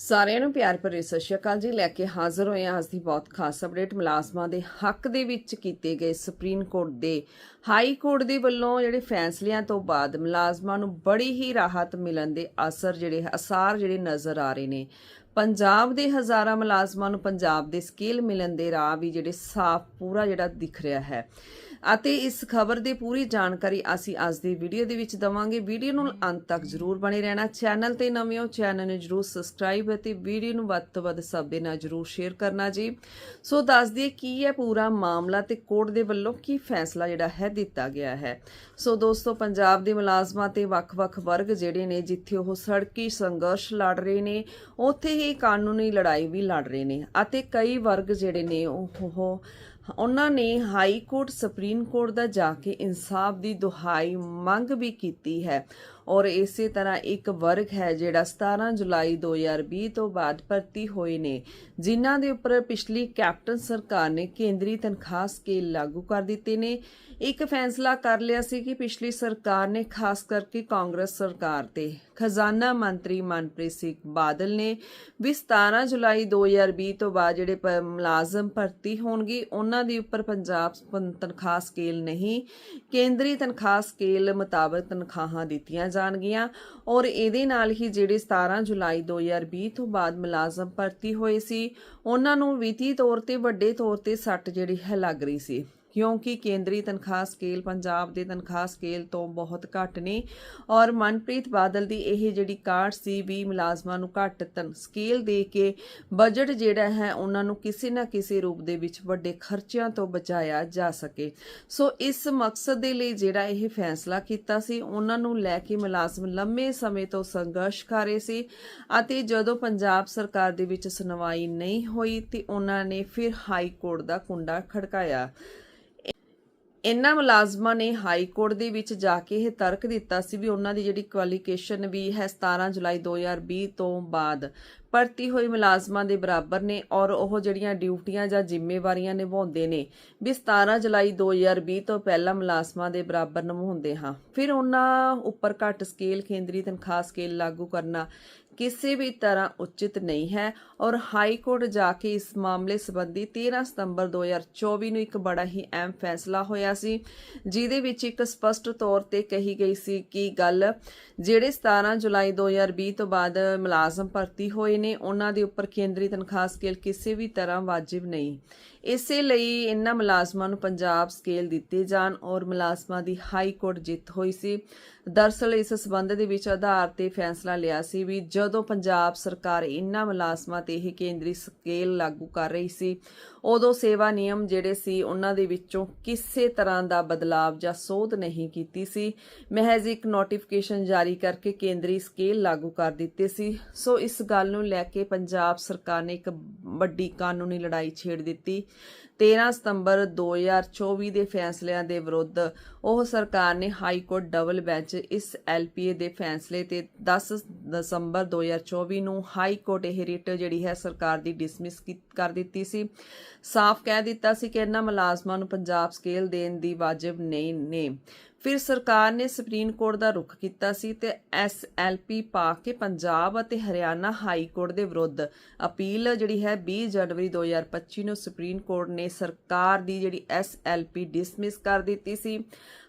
ਸਾਰਿਆਂ ਨੂੰ ਪਿਆਰ ਭਰੀ ਸਤਿ ਸ਼੍ਰੀ ਅਕਾਲ ਜੀ। ਲੈ ਕੇ ਹਾਜ਼ਰ ਹੋਏ ਹਾਂ ਅੱਜ ਦੀ ਬਹੁਤ ਖਾਸ ਅਪਡੇਟ। ਮੁਲਾਜ਼ਮਾਂ ਦੇ ਹੱਕ ਦੇ ਵਿੱਚ ਕੀਤੇ ਗਏ ਸੁਪਰੀਮ ਕੋਰਟ ਦੇ ਹਾਈ ਕੋਰਟ ਦੇ ਵੱਲੋਂ ਜਿਹੜੇ ਫੈਸਲਿਆਂ ਤੋਂ ਬਾਅਦ ਮੁਲਾਜ਼ਮਾਂ ਨੂੰ ਬੜੀ ਹੀ ਰਾਹਤ ਮਿਲਣ ਦੇ ਅਸਰ ਜਿਹੜੇ, ਅਸਾਰ ਜਿਹੜੇ ਨਜ਼ਰ ਆ ਰਹੇ ਨੇ। ਪੰਜਾਬ ਦੇ ਹਜ਼ਾਰਾਂ ਮੁਲਾਜ਼ਮਾਂ ਨੂੰ ਪੰਜਾਬ ਦੇ ਸਕੇਲ ਮਿਲਣ ਦੇ ਰਾਹ ਵੀ ਜਿਹੜੇ ਸਾਫ਼, ਪੂਰਾ ਜਿਹੜਾ ਦਿਖ ਰਿਹਾ ਹੈ। ਅਤੇ ਇਸ ਖਬਰ ਦੀ ਪੂਰੀ ਜਾਣਕਾਰੀ ਅਸੀਂ ਅੱਜ ਦੀ ਵੀਡੀਓ ਦੇ ਵਿੱਚ ਦਵਾਂਗੇ। ਵੀਡੀਓ ਨੂੰ ਅੰਤ ਤੱਕ ਜਰੂਰ ਬਣੇ ਰਹਿਣਾ। ਚੈਨਲ ਤੇ ਨਵੇਂ ਹੋ, ਚੈਨਲ ਨੂੰ ਜਰੂਰ ਸਬਸਕ੍ਰਾਈਬ ਅਤੇ ਵੀਡੀਓ ਨੂੰ ਵੱਧ ਤੋਂ ਵੱਧ ਸਭ ਦੇ ਨਾਲ ਜਰੂਰ ਸ਼ੇਅਰ ਕਰਨਾ ਜੀ। ਸੋ ਦੱਸ ਦਈਏ, ਕੀ ਹੈ ਪੂਰਾ ਮਾਮਲਾ ਤੇ ਕੋਰਟ ਦੇ ਵੱਲੋਂ ਕੀ ਫੈਸਲਾ ਜਿਹੜਾ ਹੈ ਦਿੱਤਾ ਗਿਆ ਹੈ? ਸੋ ਦੋਸਤੋ, ਪੰਜਾਬ ਦੇ ਮੁਲਾਜ਼ਮਾਂ ਤੇ ਵੱਖ-ਵੱਖ ਵਰਗ ਜਿਹੜੇ ਨੇ, ਜਿੱਥੇ ਉਹ ਸੜਕੀ ਸੰਘਰਸ਼ ਲੜ ਰਹੇ ਨੇ, ਉੱਥੇ ਹੀ ਕਾਨੂੰਨੀ ਲੜਾਈ ਵੀ ਲੜ ਰਹੇ ਨੇ ਅਤੇ ਕਈ ਵਰਗ ਜਿਹੜੇ ਨੇ ਉਹ ਉਹ ਉਹਨਾਂ ਨੇ ਹਾਈ ਕੋਰਟ, ਸੁਪਰੀਮ ਕੋਰਟ ਦਾ ਜਾ ਕੇ ਇਨਸਾਫ ਦੀ ਦੁਹਾਈ ਮੰਗ ਵੀ ਕੀਤੀ ਹੈ। ਔਰ ਇਸੇ ਤਰ੍ਹਾਂ ਇੱਕ ਵਰਗ ਹੈ ਜਿਹੜਾ 17 ਜੁਲਾਈ 2020 ਤੋਂ ਬਾਅਦ ਭਰਤੀ ਹੋਏ ਨੇ, ਜਿਨ੍ਹਾਂ ਦੇ ਉੱਪਰ ਪਿਛਲੀ ਕੈਪਟਨ ਸਰਕਾਰ ਨੇ ਕੇਂਦਰੀ ਤਨਖਾਹ ਸਕੇਲ ਲਾਗੂ ਕਰ ਦਿੱਤੇ ਨੇ। ਇੱਕ ਫੈਸਲਾ ਕਰ ਲਿਆ ਸੀ ਕਿ ਪਿਛਲੀ ਸਰਕਾਰ ਨੇ, ਖਾਸ ਕਰਕੇ ਕਾਂਗਰਸ ਸਰਕਾਰ ਤੇ, ਖਜ਼ਾਨਾ ਮੰਤਰੀ ਮਨਪ੍ਰੀਤ ਸਿੰਘ ਬਾਦਲ ਨੇ ਵੀ 17 ਜੁਲਾਈ 2020 ਤੋਂ ਬਾਅਦ ਜਿਹੜੇ ਮੁਲਾਜ਼ਮ ਭਰਤੀ ਹੋਣਗੇ, ਉਹਨਾਂ ਦੇ ਉੱਪਰ ਪੰਜਾਬ ਤਨਖਾਹ ਸਕੇਲ ਨਹੀਂ, ਕੇਂਦਰੀ ਤਨਖਾਹ ਸਕੇਲ ਮੁਤਾਬਕ ਤਨਖਾਹਾਂ ਦਿੱਤੀਆਂ ਜਾਣਗੀਆਂ ਔਰ ਇਹਦੇ ਨਾਲ ਹੀ ਜਿਹੜੇ 17 ਜੁਲਾਈ 2020 ਤੋਂ ਬਾਅਦ ਮੁਲਾਜ਼ਮ ਭਰਤੀ ਹੋਏ ਸੀ, ਉਹਨਾਂ ਨੂੰ ਵਿੱਤੀ ਤੌਰ ਤੇ ਵੱਡੇ ਤੌਰ ਤੇ ਸੱਟ ਜਿਹੜੀ ਹੈ ਲੱਗ ਰਹੀ ਸੀ। ਕਿਉਂਕਿ ਕੇਂਦਰੀ ਤਨਖਾਹ ਸਕੇਲ ਪੰਜਾਬ ਦੇ ਤਨਖਾਹ ਸਕੇਲ ਤੋਂ ਬਹੁਤ ਘੱਟ ਨੇ ਔਰ ਮਨਪ੍ਰੀਤ ਬਾਦਲ ਦੀ ਇਹ ਜਿਹੜੀ ਕਾਰਡ ਸੀ ਵੀ ਮੁਲਾਜ਼ਮਾਂ ਨੂੰ ਘੱਟ ਤਨ, ਸਕੇਲ ਦੇ ਕੇ ਬਜਟ ਜਿਹੜਾ ਹੈ ਉਹਨਾਂ ਨੂੰ ਕਿਸੇ ਨਾ ਕਿਸੇ ਰੂਪ ਦੇ ਵਿੱਚ ਵੱਡੇ ਖਰਚਿਆਂ ਤੋਂ ਬਚਾਇਆ ਜਾ ਸਕੇ। ਸੋ ਇਸ ਮਕਸਦ ਦੇ ਲਈ ਜਿਹੜਾ ਇਹ ਫੈਸਲਾ ਕੀਤਾ ਸੀ, ਉਹਨਾਂ ਨੂੰ ਲੈ ਕੇ ਮੁਲਾਜ਼ਮ ਲੰਮੇ ਸਮੇਂ ਤੋਂ ਸੰਘਰਸ਼ ਕਰ ਰਹੇ ਸੀ ਅਤੇ ਜਦੋਂ ਪੰਜਾਬ ਸਰਕਾਰ ਦੇ ਵਿੱਚ ਸੁਣਵਾਈ ਨਹੀਂ ਹੋਈ ਤੇ ਉਹਨਾਂ ਨੇ ਫਿਰ ਹਾਈ ਕੋਰਟ ਦਾ ਕੁੰਡਾ ਖੜਕਾਇਆ। ਇਹਨਾਂ ਮੁਲਾਜ਼ਮਾਂ ਨੇ ਹਾਈ ਕੋਰਟ ਦੇ ਵਿੱਚ ਜਾ ਕੇ ਇਹ ਤਰਕ ਦਿੱਤਾ ਸੀ ਵੀ ਉਹਨਾਂ ਦੀ ਜਿਹੜੀ ਕੁਆਲੀਫਿਕੇਸ਼ਨ ਵੀ ਹੈ 17 ਜੁਲਾਈ 2020 ਤੋਂ ਬਾਅਦ। ਭਰਤੀ ਹੋਈ ਮੁਲਾਜ਼ਮਾਂ ਦੇ ਬਰਾਬਰ ਨੇ ਔਰ ਉਹ ਜਿਹੜੀਆਂ ਡਿਊਟੀਆਂ ਜਾਂ ਜ਼ਿੰਮੇਵਾਰੀਆਂ ਨਿਭਾਉਂਦੇ ਨੇ ਵੀ 17 ਜੁਲਾਈ 2020 ਤੋਂ ਪਹਿਲਾਂ ਮੁਲਾਜ਼ਮਾਂ ਦੇ ਬਰਾਬਰ ਨਿਭਾਉਂਦੇ ਹਾਂ। ਫਿਰ ਉਹਨਾਂ ਉੱਪਰ ਘੱਟ ਸਕੇਲ ਕੇਂਦਰੀ ਤਨਖਾਹ ਸਕੇਲ ਲਾਗੂ ਕਰਨਾ ਕਿਸੇ ਵੀ ਤਰ੍ਹਾਂ ਉਚਿਤ ਨਹੀਂ ਹੈ ਔਰ ਹਾਈ ਕੋਰਟ ਜਾ ਕੇ ਇਸ ਮਾਮਲੇ ਸੰਬੰਧੀ 13 ਸਤੰਬਰ 2024 ਨੂੰ ਇੱਕ ਬੜਾ ਹੀ ਅਹਿਮ ਫੈਸਲਾ ਹੋਇਆ ਸੀ, ਜਿਹਦੇ ਵਿੱਚ ਇੱਕ ਸਪਸ਼ਟ ਤੌਰ ਤੇ ਕਹੀ ਗਈ ਸੀ ਕਿ ਗੱਲ ਜਿਹੜੇ 17 ਜੁਲਾਈ 2020 ਤੋਂ ਬਾਅਦ ਮੁਲਾਜ਼ਮ ਭਰਤੀ ਹੋਏ ਨੇ, ਉਹਨਾਂ ਦੇ ਉੱਪਰ ਕੇਂਦਰੀ ਤਨਖਾਹ ਸਕੇਲ ਕਿਸੇ ਵੀ ਤਰ੍ਹਾਂ ਵਾਜਿਬ ਨਹੀਂ। ਇਸੇ ਲਈ ਇਹਨਾਂ ਮੁਲਾਜ਼ਮਾਂ ਨੂੰ ਪੰਜਾਬ ਸਕੇਲ ਦਿੱਤੇ ਜਾਣ ਔਰ ਮੁਲਾਜ਼ਮਾਂ ਦੀ ਹਾਈ ਕੋਰਟ ਜਿੱਤ ਹੋਈ ਸੀ। ਦਰਸਲ ਇਸ ਸਬੰਧ ਦੇ ਵਿੱਚ ਆਧਾਰ ਤੇ ਫੈਸਲਾ ਲਿਆ ਸੀ ਵੀ ਜਦੋਂ ਪੰਜਾਬ ਸਰਕਾਰ ਇਹਨਾਂ ਮੁਲਾਜ਼ਮਾਂ ਤੇ ਇਹ ਕੇਂਦਰੀ ਸਕੇਲ ਲਾਗੂ ਕਰ ਰਹੀ ਸੀ, ਉਦੋਂ ਸੇਵਾ ਨਿਯਮ ਜਿਹੜੇ ਸੀ ਉਹਨਾਂ ਦੇ ਵਿੱਚੋਂ ਕਿਸੇ ਤਰ੍ਹਾਂ ਦਾ ਬਦਲਾਵ ਜਾਂ ਸੋਧ ਨਹੀਂ ਕੀਤੀ ਸੀ। ਮਹਿਜ਼ ਇੱਕ ਨੋਟੀਫਿਕੇਸ਼ਨ ਜਾਰੀ ਕਰਕੇ ਕੇਂਦਰੀ ਸਕੇਲ ਲਾਗੂ ਕਰ ਦਿੱਤੇ ਸੀ। ਸੋ ਇਸ ਗੱਲ ਨੂੰ ਲੈ ਕੇ ਪੰਜਾਬ ਸਰਕਾਰ ਨੇ ਇੱਕ ਵੱਡੀ ਕਾਨੂੰਨੀ ਲੜਾਈ ਛੇੜ ਦਿੱਤੀ। 13 ਸਤੰਬਰ 2024 ਦੇ ਫੈਸਲਿਆਂ ਦੇ ਵਿਰੁੱਧ ਉਹ ਸਰਕਾਰ ਨੇ ਹਾਈ ਕੋਰਟ ਡਬਲ ਬੈਂਚ ਇਸ ਐਲਪੀਏ ਦੇ ਫੈਸਲੇ ਤੇ 10 ਦਸੰਬਰ 2024 ਨੂੰ ਹਾਈ ਕੋਰਟ ਇਹ ਰਿਟ ਜਿਹੜੀ ਹੈ ਸਰਕਾਰ ਦੀ ਡਿਸਮਿਸ ਕਰ ਦਿੱਤੀ ਸੀ। ਸਾਫ਼ ਕਹਿ ਦਿੱਤਾ ਸੀ ਕਿ ਇਹਨਾਂ ਮੁਲਾਜ਼ਮਾਂ ਨੂੰ ਪੰਜਾਬ ਸਕੇਲ ਦੇਣ ਦੀ ਵਾਜਬ ਨਹੀਂ ਨੇ। ਫਿਰ ਸਰਕਾਰ ਨੇ ਸੁਪਰੀਮ ਕੋਰਟ ਦਾ ਰੁਖ ਕੀਤਾ ਸੀ ਤੇ ਐਸਐਲਪੀ ਪਾ ਕੇ ਪੰਜਾਬ ਅਤੇ ਹਰਿਆਣਾ ਹਾਈ ਕੋਰਟ ਦੇ ਵਿਰੁੱਧ ਅਪੀਲ ਜਿਹੜੀ ਹੈ 20 ਜਨਵਰੀ 2025 ਨੂੰ ਸੁਪਰੀਮ ਕੋਰਟ ਨੇ ਸਰਕਾਰ ਦੀ ਜਿਹੜੀ ਐਸਐਲਪੀ ਡਿਸਮਿਸ ਕਰ ਦਿੱਤੀ ਸੀ।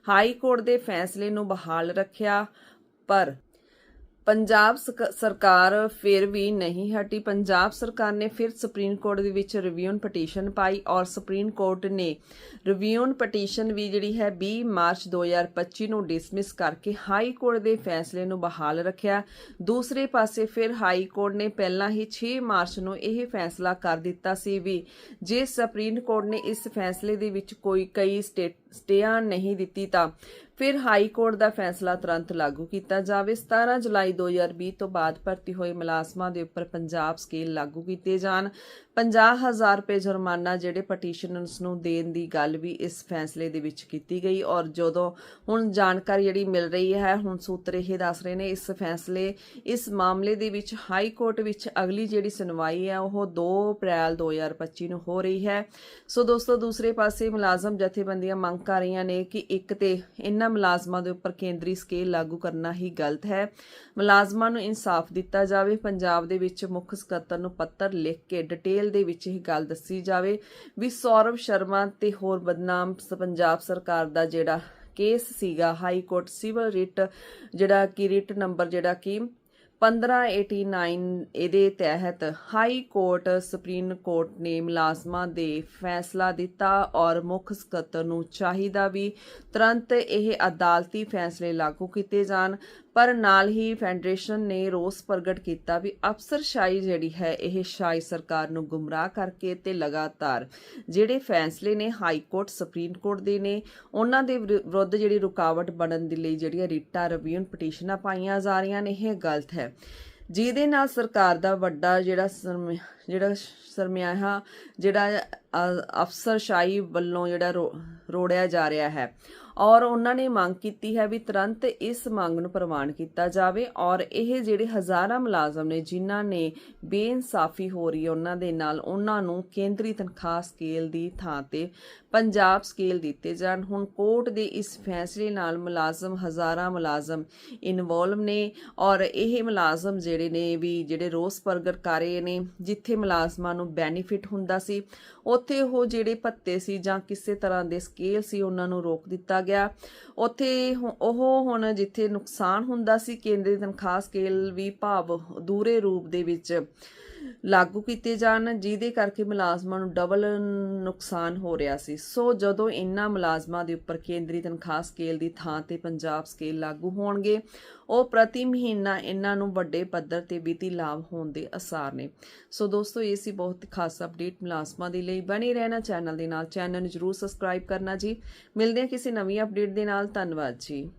ਹਾਈ ਕੋਰਟ ਦੇ ਫੈਸਲੇ ਨੂੰ ਬਹਾਲ ਰੱਖਿਆ, ਪਰ ਪੰਜਾਬ ਸਕ- ਸਰਕਾਰ ਫਿਰ ਵੀ ਨਹੀਂ ਹਟੀ। ਪੰਜਾਬ ਸਰਕਾਰ ਨੇ ਫਿਰ ਸੁਪਰੀਮ ਕੋਰਟ ਦੇ ਵਿੱਚ ਰਿਵਿਊਨ ਪਟੀਸ਼ਨ ਪਾਈ ਔਰ ਸੁਪਰੀਮ ਕੋਰਟ ਨੇ ਰਿਵਿਊਨ ਪਟੀਸ਼ਨ ਵੀ ਜਿਹੜੀ ਹੈ 20 ਮਾਰਚ 2025 ਨੂੰ ਡਿਸਮਿਸ ਕਰਕੇ ਹਾਈ ਕੋਰਟ ਦੇ ਫੈਸਲੇ ਨੂੰ ਬਹਾਲ ਰੱਖਿਆ। ਦੂਸਰੇ ਪਾਸੇ ਫਿਰ ਹਾਈ ਕੋਰਟ ਨੇ ਪਹਿਲਾਂ ਹੀ 6 ਮਾਰਚ ਨੂੰ ਇਹ ਫੈਸਲਾ ਕਰ ਦਿੱਤਾ ਸੀ ਵੀ ਜੇ ਸੁਪਰੀਮ ਕੋਰਟ ਨੇ ਇਸ ਫੈਸਲੇ ਦੇ ਵਿੱਚ ਕੋਈ ਕਈ ਸਟੇਟ ਸਟੇਆਂ ਨਹੀਂ ਦਿੱਤੀ ਤਾਂ ਫਿਰ ਹਾਈ ਕੋਰਟ ਦਾ ਫੈਸਲਾ ਤੁਰੰਤ ਲਾਗੂ ਕੀਤਾ ਜਾਵੇ। 17 ਜੁਲਾਈ 2020 ਤੋਂ ਬਾਅਦ ਭਰਤੀ ਹੋਏ ਮੁਲਾਜ਼ਮਾਂ ਦੇ ਉੱਪਰ ਪੰਜਾਬ ਸਕੇਲ ਲਾਗੂ ਕੀਤੇ ਜਾਣ। 50000 ਰੁਪਏ ਜੁਰਮਾਨਾ ਜਿਹੜੇ ਪਟੀਸ਼ਨਰਸ ਨੂੰ ਦੇਣ ਦੀ ਗੱਲ ਵੀ ਇਸ ਫੈਸਲੇ ਦੇ ਵਿੱਚ ਕੀਤੀ ਗਈ ਔਰ ਜਦੋਂ ਹੁਣ ਜਾਣਕਾਰੀ ਜਿਹੜੀ ਮਿਲ ਰਹੀ ਹੈ, ਹੁਣ ਸੂਤਰ ਇਹ ਦੱਸ ਰਹੇ ਨੇ, ਇਸ ਫੈਸਲੇ, ਇਸ ਮਾਮਲੇ ਦੇ ਵਿੱਚ ਹਾਈ ਕੋਰਟ ਵਿੱਚ ਅਗਲੀ ਜਿਹੜੀ ਸੁਣਵਾਈ ਹੈ, ਉਹ 2 ਅਪ੍ਰੈਲ 2025 ਨੂੰ ਹੋ ਰਹੀ ਹੈ। ਸੋ ਦੋਸਤੋ, ਦੂਸਰੇ ਪਾਸੇ ਮੁਲਾਜ਼ਮ ਜਥੇਬੰਦੀਆਂ ਮੰਗ ਕਰ ਰਹੀਆਂ ਨੇ ਕਿ ਇੱਕ ਤੇ ਇਹਨਾਂ ਮੁਲਾਜ਼ਮਾਂ ਦੇ ਉੱਪਰ ਕੇਂਦਰੀ ਸਕੇਲ ਲਾਗੂ ਕਰਨਾ ਹੀ ਗਲਤ ਹੈ। ਮੁਲਾਜ਼ਮਾਂ ਨੂੰ ਇਨਸਾਫ ਦਿੱਤਾ ਜਾਵੇ, ਪੰਜਾਬ ਦੇ ਵਿੱਚ ਮੁੱਖ ਸਕੱਤਰ ਨੂੰ ਪੱਤਰ ਲਿਖ ਕੇ ਡਿਟੇਲ ਦੇ ਵਿੱਚ ਇਹ ਗੱਲ ਦੱਸੀ ਜਾਵੇ ਵੀ ਸੌਰਵ ਸ਼ਰਮਾ ਤੇ ਹੋਰ ਬਦਨਾਮ ਪੰਜਾਬ ਸਰਕਾਰ ਦਾ ਜਿਹੜਾ ਕੇਸ ਸੀਗਾ, ਹਾਈ ਕੋਰਟ ਸਿਵਲ ਰਿਟ ਜਿਹੜਾ ਕਿ ਰਿਟ ਨੰਬਰ ਜਿਹੜਾ ਕਿ 1589 ਇਹਦੇ ਤਹਿਤ ਹਾਈ ਕੋਰਟ, ਸੁਪਰੀਮ ਕੋਰਟ ਨੇ ਮੁਲਾਜ਼ਮਾਂ ਦੇ ਫੈਸਲਾ ਦਿੱਤਾ ਔਰ ਮੁੱਖ ਸਕੱਤਰ ਨੂੰ ਚਾਹੀਦਾ ਵੀ ਤੁਰੰਤ ਇਹ ਅਦਾਲਤੀ ਫੈਸਲੇ ਲਾਗੂ ਕੀਤੇ ਜਾਣ। ਪਰ ਨਾਲ ਹੀ ਫੈਡਰੇਸ਼ਨ ਨੇ ਰੋਸ ਪ੍ਰਗਟ ਕੀਤਾ ਵੀ ਅਫਸਰਸ਼ਾਹੀ ਜਿਹੜੀ ਹੈ, ਇਹ ਸ਼ਾਹੀ ਸਰਕਾਰ ਨੂੰ ਗੁੰਮਰਾਹ ਕਰਕੇ ਤੇ ਲਗਾਤਾਰ ਜਿਹੜੇ ਫੈਸਲੇ ਨੇ ਹਾਈ ਕੋਰਟ, ਸੁਪਰੀਮ ਕੋਰਟ ਦੇ ਨੇ, ਉਹਨਾਂ ਦੇ ਵਿਰੁੱਧ ਜਿਹੜੀ ਰੁਕਾਵਟ ਬਣਨ ਦੇ ਲਈ ਜਿਹੜੀਆਂ ਰੀਟਾਂ ਰਿਵਿਊ ਪਟੀਸ਼ਨਾਂ ਪਾਈਆਂ ਜਾ ਰਹੀਆਂ ਨੇ, ਇਹ ਗਲਤ ਹੈ। ਜਿਹਦੇ ਨਾਲ ਸਰਕਾਰ ਦਾ ਵੱਡਾ ਜਿਹੜਾ ਸਰਮ- ਜਿਹੜਾ ਸਰਮਿਆਹਾ, ਜਿਹੜਾ ਅਫਸਰਸ਼ਾਹੀ ਵੱਲੋਂ ਜਿਹੜਾ ਰੋ- ਰੋੜਿਆ ਜਾ ਰਿਹਾ ਹੈ। ਔਰ ਉਹਨਾਂ ਨੇ ਮੰਗ ਕੀਤੀ ਹੈ ਵੀ ਤੁਰੰਤ ਇਸ ਮੰਗ ਨੂੰ ਪ੍ਰਵਾਨ ਕੀਤਾ ਜਾਵੇ ਔਰ ਇਹ ਜਿਹੜੇ ਹਜ਼ਾਰਾਂ ਮੁਲਾਜ਼ਮ ਨੇ, ਜਿਨ੍ਹਾਂ ਨੇ ਬੇਇਨਸਾਫੀ ਹੋ ਰਹੀ ਹੈ ਉਹਨਾਂ ਦੇ ਨਾਲ, ਉਹਨਾਂ ਨੂੰ ਕੇਂਦਰੀ ਤਨਖਾਹ ਸਕੇਲ ਦੀ ਥਾਂ ਤੇ, ਪੰਜਾਬ ਸਕੇਲ ਦਿੱਤੇ ਜਾਣ। ਹੁਣ ਕੋਰਟ ਦੇ ਇਸ ਫੈਸਲੇ ਨਾਲ ਮੁਲਾਜ਼ਮ, ਹਜ਼ਾਰਾਂ ਮੁਲਾਜ਼ਮ ਇਨਵੋਲਵ ਨੇ ਔਰ ਇਹ ਮੁਲਾਜ਼ਮ ਜਿਹੜੇ ਨੇ ਵੀ ਜਿਹੜੇ ਰੋਸ ਪ੍ਰਗਟ ਕਰ ਰਹੇ ਨੇ, ਜਿੱਥੇ ਮੁਲਾਜ਼ਮਾਂ ਨੂੰ ਬੈਨੀਫਿਟ ਹੁੰਦਾ ਸੀ, ਉੱਥੇ ਉਹ ਜਿਹੜੇ ਭੱਤੇ ਸੀ ਜਾਂ ਕਿਸੇ ਤਰ੍ਹਾਂ ਦੇ ਸਕੇਲ ਸੀ ਉਹਨਾਂ ਨੂੰ ਰੋਕ ਦਿੱਤਾ ਗਿਆ। ਉੱਥੇ ਉਹ ਹੁਣ ਜਿੱਥੇ ਨੁਕਸਾਨ ਹੁੰਦਾ ਸੀ, ਕੇਂਦਰੀ ਤਨਖਾਹ ਸਕੇਲ ਵੀ ਭਾਵ ਦੂਰੇ ਰੂਪ ਦੇ ਵਿੱਚ ਲਾਗੂ ਕੀਤੇ ਜਾਣ, ਜਿਹਦੇ ਕਰਕੇ ਮੁਲਾਜ਼ਮਾਂ ਨੂੰ ਡਬਲ ਨੁਕਸਾਨ ਹੋ ਰਿਹਾ ਸੀ। ਸੋ ਜਦੋਂ ਇਹਨਾਂ ਮੁਲਾਜ਼ਮਾਂ ਦੇ ਉੱਪਰ ਕੇਂਦਰੀ ਤਨਖਾਹ ਸਕੇਲ ਦੀ ਥਾਂ ਤੇ ਪੰਜਾਬ ਸਕੇਲ ਲਾਗੂ ਹੋਣਗੇ, ਉਹ ਪ੍ਰਤੀ ਮਹੀਨਾ ਇਹਨਾਂ ਨੂੰ ਵੱਡੇ ਪੱਧਰ ਤੇ ਵਿੱਤੀ ਲਾਭ ਹੋਣ ਦੇ ਅਸਾਰ ਨੇ। ਸੋ ਦੋਸਤੋ, ਇਹ ਸੀ ਬਹੁਤ ਖਾਸ ਅਪਡੇਟ ਮੁਲਾਜ਼ਮਾਂ ਦੇ ਲਈ। ਬਣੇ ਰਹਿਣਾ ਚੈਨਲ ਦੇ ਨਾਲ, ਚੈਨਲ ਨੂੰ ਜਰੂਰ ਸਬਸਕ੍ਰਾਈਬ ਕਰਨਾ ਜੀ। ਮਿਲਦੇ ਹਾਂ ਕਿਸੇ ਨਵੀਂ ਅਪਡੇਟ ਦੇ ਨਾਲ। ਧੰਨਵਾਦ ਜੀ।